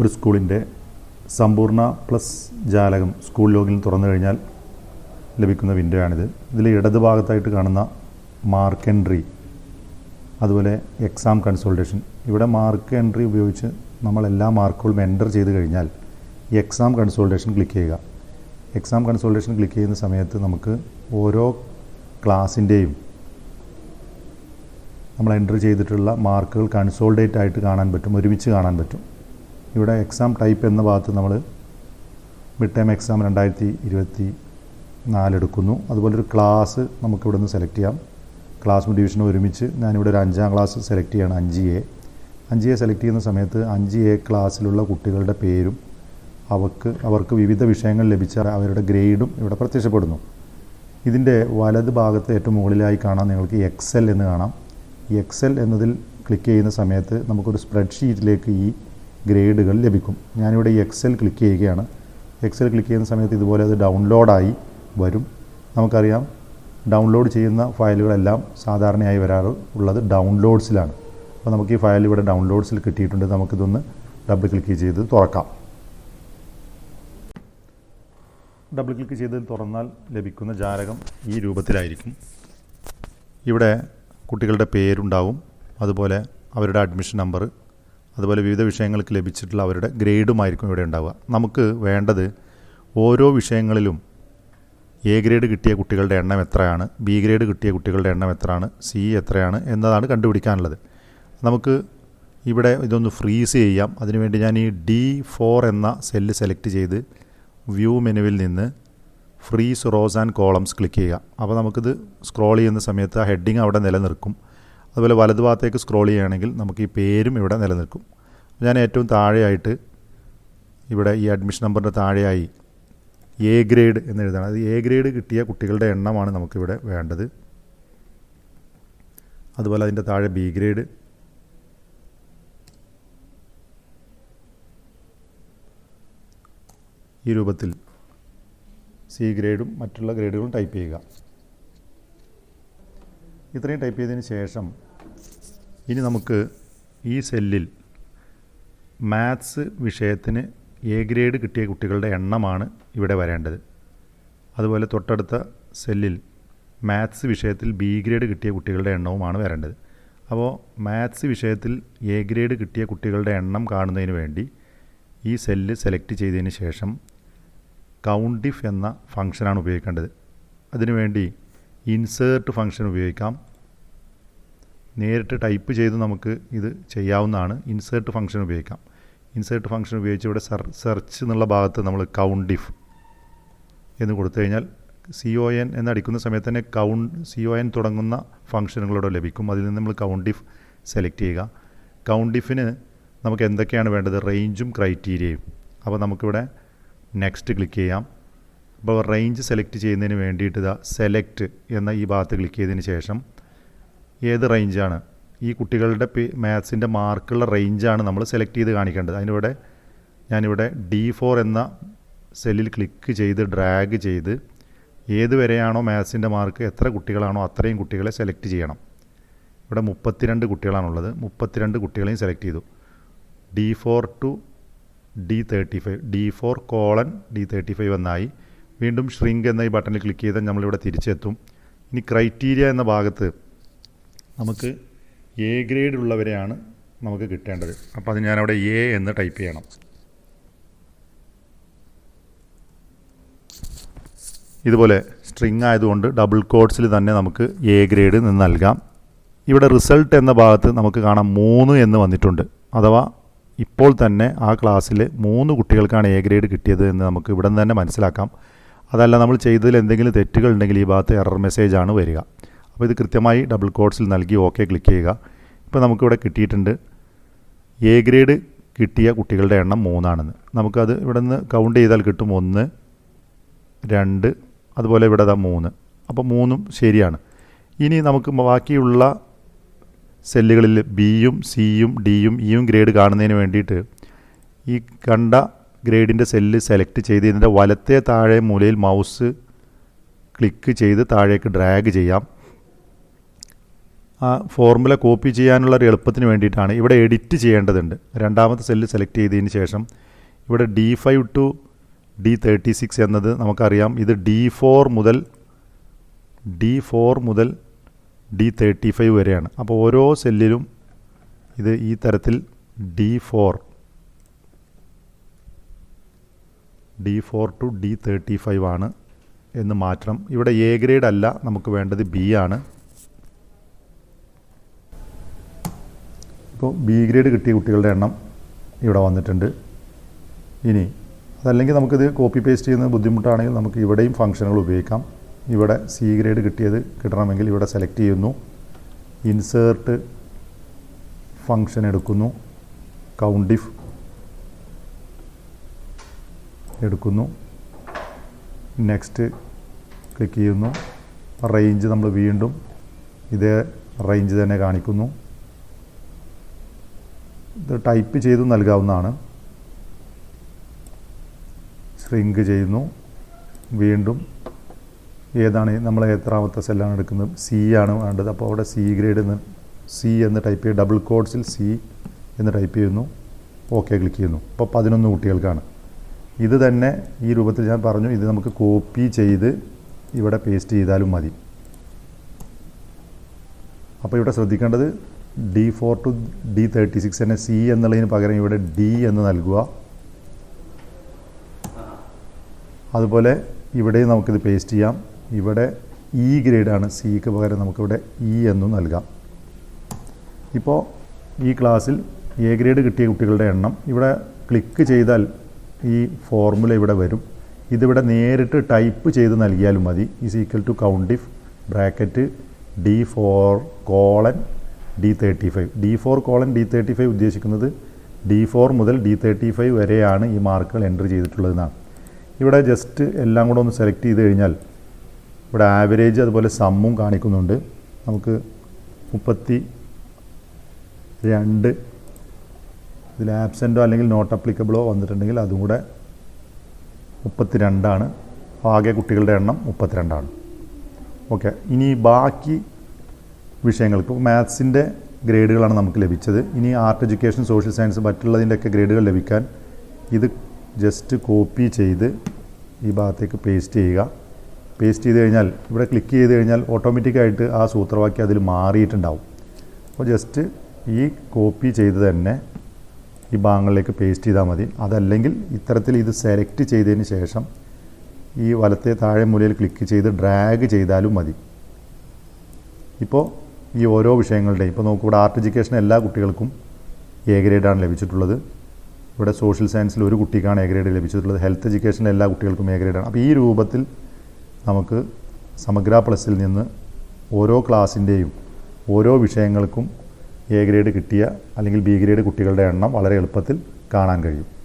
ഒരു സ്കൂളിന്റെ സമ്പൂർണ പ്ലസ് ജാലകം സ്കൂൾ ലോഗിൽ തുറന്നു കഴിഞ്ഞാൽ ലഭിക്കുന്ന വിൻഡോ ആണിത് ഇതിൽ ഇടത് ഭാഗത്തായിട്ട് കാണുന്ന മാർക്ക് എൻട്രി അതുപോലെ എക്സാം കൺസൾട്ടേഷൻ. ഇവിടെ മാർക്ക് എൻട്രി ഉപയോഗിച്ച് നമ്മൾ എല്ലാ മാർക്കുകളും എന്റർ ചെയ്ത് കഴിഞ്ഞാൽ എക്സാം കൺസൾട്ടേഷൻ ക്ലിക്ക് ചെയ്യുക. എക്സാം കൺസൾട്ടേഷൻ ക്ലിക്ക് ചെയ്യുന്ന സമയത്ത് നമുക്ക് ഓരോ ക്ലാസ്സിന്റെയും നമ്മൾ എന്റർ ചെയ്തിട്ടുള്ള മാർക്കുകൾ കൺസോൾഡേറ്റ് ആയിട്ട് കാണാൻ പറ്റും ഒരുമിച്ച് കാണാൻ പറ്റും. ഇവിടെ എക്സാം ടൈപ്പ് എന്ന ഭാഗത്ത് നമ്മൾ മിഡ് ടൈം എക്സാം രണ്ടായിരത്തി ഇരുപത്തി നാലെടുക്കുന്നു അതുപോലെ ഒരു ക്ലാസ് നമുക്ക് ഇവിടെ നിന്ന് സെലക്ട് ചെയ്യാം ക്ലാസ് ഡിവിഷൻ ഒരുമിച്ച് ഞാനിവിടെ ഒരു അഞ്ചാം ക്ലാസ് സെലക്ട് ചെയ്യണം അഞ്ച് എ അഞ്ച് എ സെലക്ട് ചെയ്യുന്ന സമയത്ത് അഞ്ച് എ ക്ലാസ്സിലുള്ള കുട്ടികളുടെ പേരും അവർക്ക് അവർക്ക് വിവിധ വിഷയങ്ങൾ ലഭിച്ച അവരുടെ ഗ്രേഡും ഇവിടെ പ്രത്യക്ഷപ്പെടുന്നു. ഇതിന്റെ വലത് ഭാഗത്ത് ഏറ്റവും മുകളിലായി കാണാം നിങ്ങൾക്ക് എക്സൽ എന്ന് കാണാം. എക്സൽ എന്നതിൽ ക്ലിക്ക് ചെയ്യുന്ന സമയത്ത് നമുക്കൊരു സ്പ്രെഡ്ഷീറ്റിലേക്ക് ഈ ഗ്രേഡുകൾ ലഭിക്കും. ഞാനിവിടെ ഈ എക്സൽ ക്ലിക്ക് ചെയ്യുകയാണ്. എക്സൽ ക്ലിക്ക് ചെയ്യുന്ന സമയത്ത് ഇതുപോലെ അത് ഡൗൺലോഡായി വരും. നമുക്കറിയാം ഡൗൺലോഡ് ചെയ്യുന്ന ഫയലുകളെല്ലാം സാധാരണയായി വരാറ് ഉള്ളത് ഡൗൺലോഡ്സിലാണ് അപ്പോൾ നമുക്ക് ഈ ഫയൽ ഇവിടെ ഡൗൺലോഡ്സിൽ കിട്ടിയിട്ടുണ്ട്. നമുക്കിതൊന്ന് ഡബിൾ ക്ലിക്ക് ചെയ്ത് തുറക്കാം. ഡബിൾ ക്ലിക്ക് ചെയ്ത് തുറന്നാൽ ലഭിക്കുന്ന ജാലകം ഈ രൂപത്തിലായിരിക്കും. ഇവിടെ കുട്ടികളുടെ പേരുണ്ടാവും. അതുപോലെ അവരുടെ അഡ്മിഷൻ നമ്പർ അതുപോലെ വിവിധ വിഷയങ്ങൾക്ക് ലഭിച്ചിട്ടുള്ള അവരുടെ ഗ്രേഡുമായിരിക്കും ഇവിടെ ഉണ്ടാവുക. നമുക്ക് വേണ്ടത് ഓരോ വിഷയങ്ങളിലും എ ഗ്രേഡ് കിട്ടിയ കുട്ടികളുടെ എണ്ണം എത്രയാണ് ബി ഗ്രേഡ് കിട്ടിയ കുട്ടികളുടെ എണ്ണം എത്രയാണ് സി എത്രയാണ് എന്നതാണ് കണ്ടുപിടിക്കാനുള്ളത്. നമുക്ക് ഇവിടെ ഇതൊന്ന് ഫ്രീസ് ചെയ്യാം. അതിനുവേണ്ടി ഞാൻ ഈ ഡി ഫോർ എന്ന സെല്ല് സെലക്ട് ചെയ്ത് വ്യൂ മെനുവിൽ നിന്ന് freeze rows and columns click ചെയ്യുക. അപ്പോൾ നമുക്കിത് സ്ക്രോൾ ചെയ്യുന്ന സമയത്ത് ആ ഹെഡിങ് അവിടെ നിലനിൽക്കും അതുപോലെ വലതുഭാഗത്തേക്ക് സ്ക്രോൾ ചെയ്യുകയാണെങ്കിൽ നമുക്ക് ഈ പേരും ഇവിടെ നിലനിൽക്കും. ഞാൻ ഏറ്റവും താഴെയായിട്ട് ഇവിടെ ഈ അഡ്മിഷൻ നമ്പറിന്റെ താഴെയായി എ ഗ്രേഡ് എന്ന് എഴുതണം. അത് എ ഗ്രേഡ് കിട്ടിയ കുട്ടികളുടെ എണ്ണമാണ് നമുക്കിവിടെ വേണ്ടത്. അതുപോലെ അതിന്റെ താഴെ ബി ഗ്രേഡ് ഈ രൂപത്തിൽ സി ഗ്രേഡും മറ്റുള്ള ഗ്രേഡുകളും ടൈപ്പ് ചെയ്യുക. ഇത്രയും ടൈപ്പ് ചെയ്തതിന് ശേഷം ഇനി നമുക്ക് ഈ സെല്ലിൽ മാത്സ് വിഷയത്തിന് എ ഗ്രേഡ് കിട്ടിയ കുട്ടികളുടെ എണ്ണമാണ് ഇവിടെ വരേണ്ടത്. അതുപോലെ തൊട്ടടുത്ത സെല്ലിൽ മാത്സ് വിഷയത്തിൽ ബി ഗ്രേഡ് കിട്ടിയ കുട്ടികളുടെ എണ്ണവുമാണ് വരേണ്ടത്. അപ്പോൾ മാത്സ് വിഷയത്തിൽ എ ഗ്രേഡ് കിട്ടിയ കുട്ടികളുടെ എണ്ണം കാണുന്നതിന് വേണ്ടി ഈ സെല്ല് സെലക്ട് ചെയ്തതിന് ശേഷം കൗണ്ടിഫ് എന്ന ഫംഗ്ഷനാണ് ഉപയോഗിക്കേണ്ടത്. അതിനുവേണ്ടി ഇൻസേർട്ട് ഫംഗ്ഷൻ ഉപയോഗിക്കാം. നേരിട്ട് ടൈപ്പ് ചെയ്ത് നമുക്ക് ഇത് ചെയ്യാവുന്നതാണ്. ഇൻസേർട്ട് ഫംഗ്ഷൻ ഉപയോഗിക്കാം. ഇൻസേർട്ട് ഫംഗ്ഷൻ ഉപയോഗിച്ച് ഇവിടെ സെർ സെർച്ച് എന്നുള്ള ഭാഗത്ത് നമ്മൾ കൗണ്ട് ഇഫ് എന്ന് കൊടുത്തു കഴിഞ്ഞാൽ സി ഒ എൻ എന്നടിക്കുന്ന സമയത്ത് തന്നെ കൗണ്ട് സി ഒ എൻ തുടങ്ങുന്ന ഫംഗ്ഷനുകളോട് ലഭിക്കും. അതിൽ നിന്ന് നമ്മൾ കൗണ്ട് ഇഫ് സെലക്ട് ചെയ്യുക. കൗണ്ട് ഇഫിന് നമുക്ക് എന്തൊക്കെയാണ് വേണ്ടത്? റേഞ്ചും ക്രൈറ്റീരിയയും അപ്പോൾ നമുക്കിവിടെ നെക്സ്റ്റ് ക്ലിക്ക് ചെയ്യാം. അപ്പോൾ റേഞ്ച് സെലക്ട് ചെയ്യുന്നതിന് വേണ്ടിയിട്ട് ഇതാ സെലക്ട് എന്ന ഈ ഭാഗത്ത് ക്ലിക്ക് ചെയ്തതിന് ശേഷം ഏത് റേഞ്ചാണ് ഈ കുട്ടികളുടെ മാത്സിന്റെ മാർക്കുള്ള റേഞ്ചാണ് നമ്മൾ സെലക്ട് ചെയ്ത് കാണിക്കേണ്ടത്. അതിനിവിടെ ഞാനിവിടെ ഡി ഫോർ എന്ന സെല്ലിൽ ക്ലിക്ക് ചെയ്ത് ഡ്രാഗ് ചെയ്ത് ഏത് വരെയാണോ മാത്സിന്റെ മാർക്ക് എത്ര കുട്ടികളാണോ അത്രയും കുട്ടികളെ സെലക്ട് ചെയ്യണം. ഇവിടെ മുപ്പത്തിരണ്ട് കുട്ടികളാണുള്ളത്. മുപ്പത്തിരണ്ട് കുട്ടികളെയും സെലക്ട് ചെയ്തു. D four to D thirty five D four colon D thirty five എന്നായി. വീണ്ടും ഷ്രിങ്ക് എന്ന ഈ ബട്ടണിൽ ക്ലിക്ക് ചെയ്താൽ നമ്മളിവിടെ തിരിച്ചെത്തും. ഇനി ക്രൈറ്റീരിയ എന്ന ഭാഗത്ത് നമുക്ക് എ ഗ്രേഡ് ഉള്ളവരെയാണ് നമുക്ക് കിട്ടേണ്ടത്. അപ്പോൾ അത് ഞാനവിടെ എ എന്ന് ടൈപ്പ് ചെയ്യണം. ഇതുപോലെ സ്ട്രിങ് ആയതുകൊണ്ട് ഡബിൾ കോഡ്സിൽ തന്നെ നമുക്ക് എ ഗ്രേഡ് നിന്ന് നൽകാം. ഇവിടെ റിസൾട്ട് എന്ന ഭാഗത്ത് നമുക്ക് കാണാം മൂന്ന് എന്ന് വന്നിട്ടുണ്ട്. അഥവാ ഇപ്പോൾ തന്നെ ആ ക്ലാസ്സിൽ മൂന്ന് കുട്ടികൾക്കാണ് എ ഗ്രേഡ് കിട്ടിയത് എന്ന് നമുക്ക് ഇവിടെ നിന്ന് തന്നെ മനസ്സിലാക്കാം. അതല്ല നമ്മൾ ചെയ്തതിൽ എന്തെങ്കിലും തെറ്റുകൾ ഉണ്ടെങ്കിൽ ഈ ഭാഗത്ത് എറർ മെസ്സേജ് ആണ് വരിക. അപ്പോൾ ഇത് കൃത്യമായി ഡബിൾ കോഡ്സിൽ നൽകി ഓക്കെ ക്ലിക്ക് ചെയ്യുക. ഇപ്പോൾ നമുക്കിവിടെ കിട്ടിയിട്ടുണ്ട് എ ഗ്രേഡ് കിട്ടിയ കുട്ടികളുടെ എണ്ണം മൂന്നാണെന്ന്. നമുക്കത് ഇവിടെ നിന്ന് കൗണ്ട് ചെയ്താൽ കിട്ടും ഒന്ന് രണ്ട് അതുപോലെ ഇവിടെ അതാ മൂന്ന്. അപ്പോൾ മൂന്നും ശരിയാണ്. ഇനി നമുക്ക് ബാക്കിയുള്ള സെല്ലുകളിൽ ബിയും സിയും ഡിയും ഇയും ഗ്രേഡ് കാണുന്നതിന് വേണ്ടിയിട്ട് ഈ കണ്ട ഗ്രേഡിന്റെ സെല്ല് സെലക്ട് ചെയ്ത് ഇതിന്റെ വലത്തെ താഴെ മൂലയിൽ മൗസ് ക്ലിക്ക് ചെയ്ത് താഴേക്ക് ഡ്രാഗ് ചെയ്യാം. ആ ഫോർമുല കോപ്പി ചെയ്യാനുള്ള ഒരു എളുപ്പത്തിന് വേണ്ടിയിട്ടാണ് ഇവിടെ എഡിറ്റ് ചെയ്യേണ്ടതുണ്ട്. രണ്ടാമത്തെ സെല്ല് സെലക്ട് ചെയ്തതിന് ശേഷം ഇവിടെ D five to D thirty six എന്നത് നമുക്കറിയാം. ഇത് ഡി ഫോർ മുതൽ ഡി ഫോർ മുതൽ ഡി തേർട്ടി ഫൈവ് വരെയാണ്. അപ്പോൾ ഓരോ സെല്ലിലും ഇത് ഈ തരത്തിൽ D four D four to D thirty five ആണ് എന്ന് മാറ്റണം ഇവിടെ എ ഗ്രേഡ് അല്ല നമുക്ക് വേണ്ടത് ബി ആണ്. ഇപ്പോൾ ബി ഗ്രേഡ് കിട്ടിയ കുട്ടികളുടെ എണ്ണം ഇവിടെ വന്നിട്ടുണ്ട്. ഇനി അതല്ലെങ്കിൽ നമുക്കിത് കോപ്പി പേസ്റ്റ് ചെയ്യുന്നത് ബുദ്ധിമുട്ടാണെങ്കിൽ നമുക്ക് ഇവിടെയും ഫംഗ്ഷനുകൾ ഉപയോഗിക്കാം. ഇവിടെ സി ഗ്രേഡ് കിട്ടിയത് കിട്ടണമെങ്കിൽ ഇവിടെ സെലക്ട് ചെയ്യുന്നു. ഇൻസേർട്ട് ഫങ്ഷൻ എടുക്കുന്നു. കൗണ്ടിഫ് എടുക്കുന്നു. നെക്സ്റ്റ് ക്ലിക്ക് ചെയ്യുന്നു. റേഞ്ച് നമ്മൾ വീണ്ടും ഇതേ റേഞ്ച് തന്നെ കാണിക്കുന്നു. ഇത് ടൈപ്പ് ചെയ്തു നൽകാവുന്നതാണ്. ശ്രിങ്ക് ചെയ്യുന്നു. വീണ്ടും ഏതാണ് നമ്മൾ എത്രാമത്തെ സെല്ലാണ് എടുക്കുന്നത്? സി ആണ് വേണ്ടത്. അപ്പോൾ അവിടെ സി ഗ്രേഡ് എന്ന് സി എന്ന് ടൈപ്പ് ചെയ്യുക ഡബിൾ കോഡ്സിൽ സി എന്ന് ടൈപ്പ് ചെയ്യുന്നു. ഓക്കെ ക്ലിക്ക് ചെയ്യുന്നു. അപ്പോൾ പതിനൊന്ന് കുട്ടികൾക്കാണ്. ഇത് തന്നെ ഈ രൂപത്തിൽ ഞാൻ പറഞ്ഞു ഇത് നമുക്ക് കോപ്പി ചെയ്ത് ഇവിടെ പേസ്റ്റ് ചെയ്താലും മതി. അപ്പോൾ ഇവിടെ ശ്രദ്ധിക്കേണ്ടത് D four to D thirty six തന്നെ സി എന്നുള്ളതിന് പകരം ഇവിടെ ഡി എന്ന് നൽകുക. അതുപോലെ ഇവിടെ നമുക്കിത് പേസ്റ്റ് ചെയ്യാം. ഇവിടെ ഇ ഗ്രേഡാണ് സിക്ക് പകരം നമുക്കിവിടെ ഇ എന്നും നൽകാം. ഇപ്പോൾ ഈ ക്ലാസ്സിൽ എ ഗ്രേഡ് കിട്ടിയ കുട്ടികളുടെ എണ്ണം ഇവിടെ ക്ലിക്ക് ചെയ്താൽ ഈ ഫോർമുല ഇവിടെ വരും. ഇതിവിടെ നേരിട്ട് ടൈപ്പ് ചെയ്ത് നൽകിയാലും മതി. Is equal to count if bracket D four colon D thirty five D four colon D thirty five ഉദ്ദേശിക്കുന്നത് ഡി ഫോർ മുതൽ ഡി തേർട്ടി ഫൈവ് വരെയാണ് ഈ മാർക്കുകൾ എന്റർ ചെയ്തിട്ടുള്ളതെന്നാണ്. ഇവിടെ ജസ്റ്റ് എല്ലാം കൂടെ ഒന്ന് സെലക്ട് ചെയ്ത് കഴിഞ്ഞാൽ ഇവിടെ ആവറേജ് അതുപോലെ സമ്മും കാണിക്കുന്നുണ്ട്. നമുക്ക് മുപ്പത്തി രണ്ട് ഇതിൽ ആബ്സെന്റോ അല്ലെങ്കിൽ നോട്ട് അപ്ലിക്കബിളോ വന്നിട്ടുണ്ടെങ്കിൽ അതും കൂടെ മുപ്പത്തിരണ്ടാണ്. ആകെ കുട്ടികളുടെ എണ്ണം മുപ്പത്തിരണ്ടാണ്. ഓക്കെ ഇനി ബാക്കി വിഷയങ്ങൾക്ക് ഇപ്പോൾ മാത്സിന്റെ ഗ്രേഡുകളാണ് നമുക്ക് ലഭിച്ചത്. ഇനി ആർട്ട് എഡ്യൂക്കേഷൻ സോഷ്യൽ സയൻസ് മറ്റുള്ളതിന്റെയൊക്കെ ഗ്രേഡുകൾ ലഭിക്കാൻ ഇത് ജസ്റ്റ് കോപ്പി ചെയ്ത് ഈ ഭാഗത്തേക്ക് പേസ്റ്റ് ചെയ്യുക. പേസ്റ്റ് ചെയ്ത് കഴിഞ്ഞാൽ ഇവിടെ ക്ലിക്ക് ചെയ്ത് കഴിഞ്ഞാൽ ഓട്ടോമാറ്റിക്കായിട്ട് ആ സൂത്രവാക്യം അതിൽ മാറിയിട്ടുണ്ടാവും. അപ്പോൾ ജസ്റ്റ് ഈ കോപ്പി ചെയ്ത് തന്നെ ഈ ഭാഗങ്ങളിലേക്ക് പേസ്റ്റ് ചെയ്താൽ മതി. അതല്ലെങ്കിൽ ഇത്തരത്തിൽ ഇത് സെലക്ട് ചെയ്തതിന് ശേഷം ഈ വലത്തെ താഴെ മൂലയിൽ ക്ലിക്ക് ചെയ്ത് ഡ്രാഗ് ചെയ്താലും മതി. ഇപ്പോൾ ഈ ഓരോ വിഷയങ്ങളുടെയും ഇപ്പോൾ നോക്കൂ ഇവിടെ ആർട്ട് എഡ്യൂക്കേഷൻ എല്ലാ കുട്ടികൾക്കും എ ഗ്രേഡാണ് ലഭിച്ചിട്ടുള്ളത്. ഇവിടെ സോഷ്യൽ സയൻസിൽ ഒരു കുട്ടിക്കാണ് എ ഗ്രേഡ് ലഭിച്ചിട്ടുള്ളത്. ഹെൽത്ത് എഡ്യൂക്കേഷനിൽ എല്ലാ കുട്ടികൾക്കും എ ഗ്രേഡാണ് അപ്പോൾ ഈ രൂപത്തിൽ നമുക്ക് സമഗ്ര പ്ലസിൽ നിന്ന് ഓരോ ക്ലാസ്സിന്റെയും ഓരോ വിഷയങ്ങൾക്കും എ ഗ്രേഡ് കിട്ടിയ അല്ലെങ്കിൽ ബി ഗ്രേഡ് കുട്ടികളുടെ എണ്ണം വളരെ എളുപ്പത്തിൽ കാണാൻ കഴിയും.